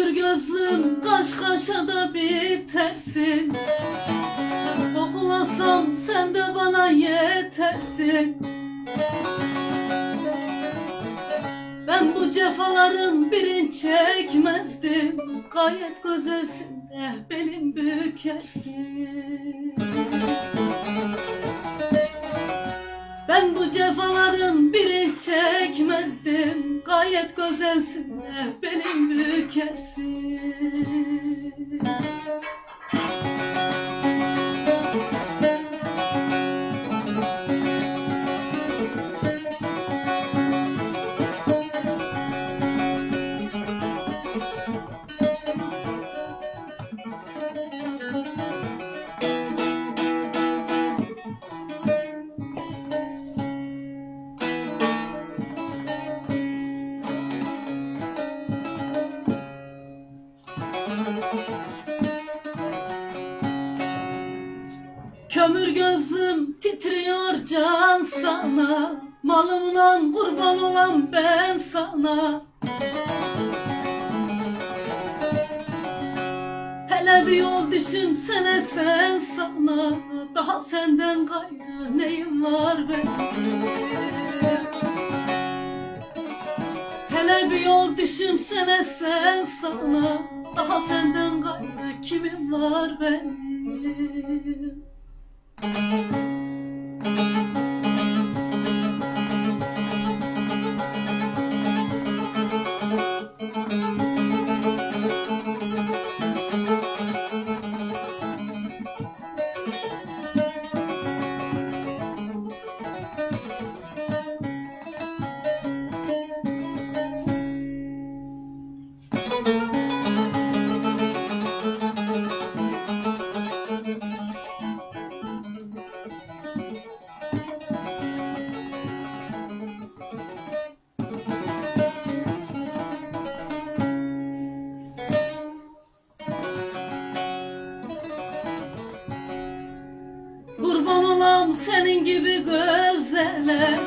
Kömür gözlüm kaş kaşa da bitersin. Kokulasam sen de bana yetersin. Ben bu cefaların birini çekmezdim. Gayet güzelsin de belin bükersin Ben bu cefaların birini çekmezdim. Gayet güzelsin de belin bükersin Kömür gözüm titriyor can sana. Malımla kurban olan ben sana. Hele bir yol düşünsene sen sana. Daha senden gayrı neyim var benim Hele bir yol düşünsene sen sana. Daha senden gayrı kimim var benim Kurban olam senin gibi gözele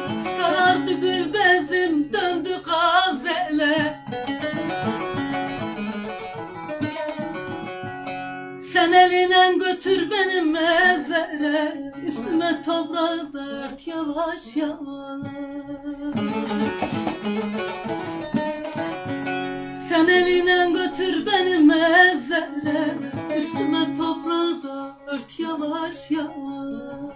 Sen eline götür beni mezere Üstüme toprağı dert yavaş yavaş. Sen eline götür beni mezere Üstüme toprağı da ört yavaş yavaş